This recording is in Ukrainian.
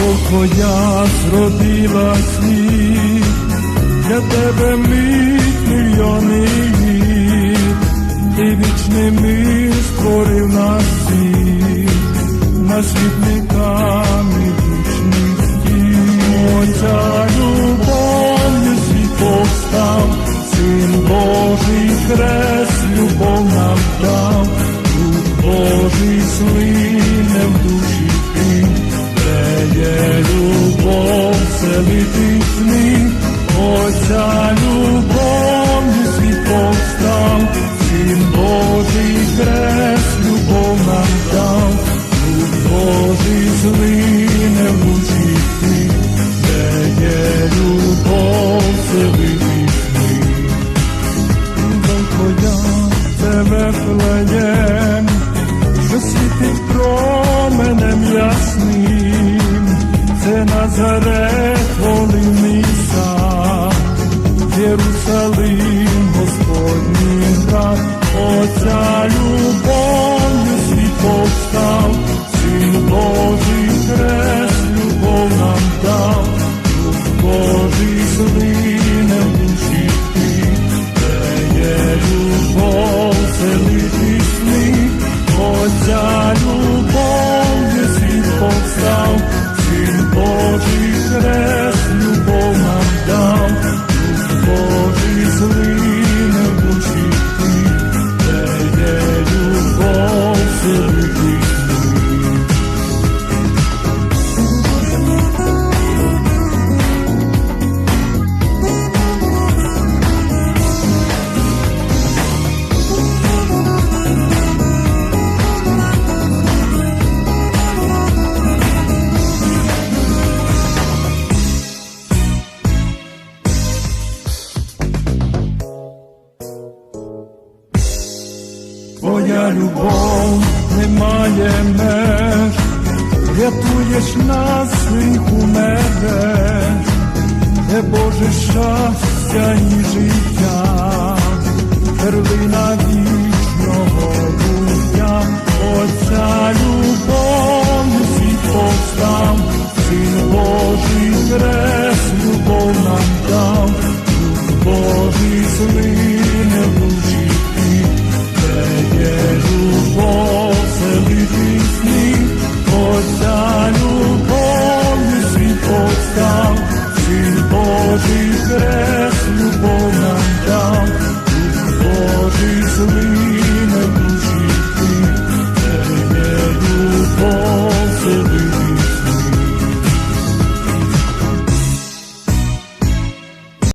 Твоя зродила світ, для тебе мить мільйони літ, ти вічний мир створив на світ, на світниками вічний стіл. Оця любов'ю світ повстав, Син Божий хрест, любов нам дав, Дух Божий слине Оця любов'ю світ повстав, Син Божий хрест, любов нам дав, Дух Божий злине в душі ти, де є любов. Дом твоя, це Вифлеєм, що світить променем ясним, це Назарет, волинний Твоя любов не має меж, рятуєш нас у мереж, де Боже щастя і життя,